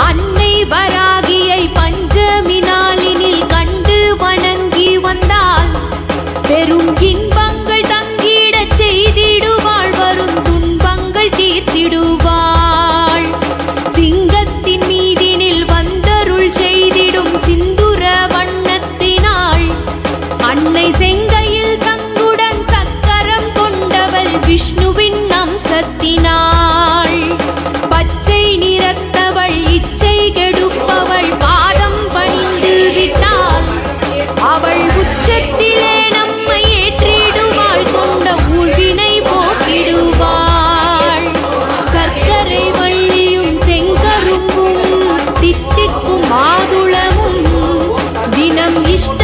அன்னை வராகியை பஞ்சமினாளினில் கண்டு வணங்கி வந்தால் பெரும் নিষ্ঠা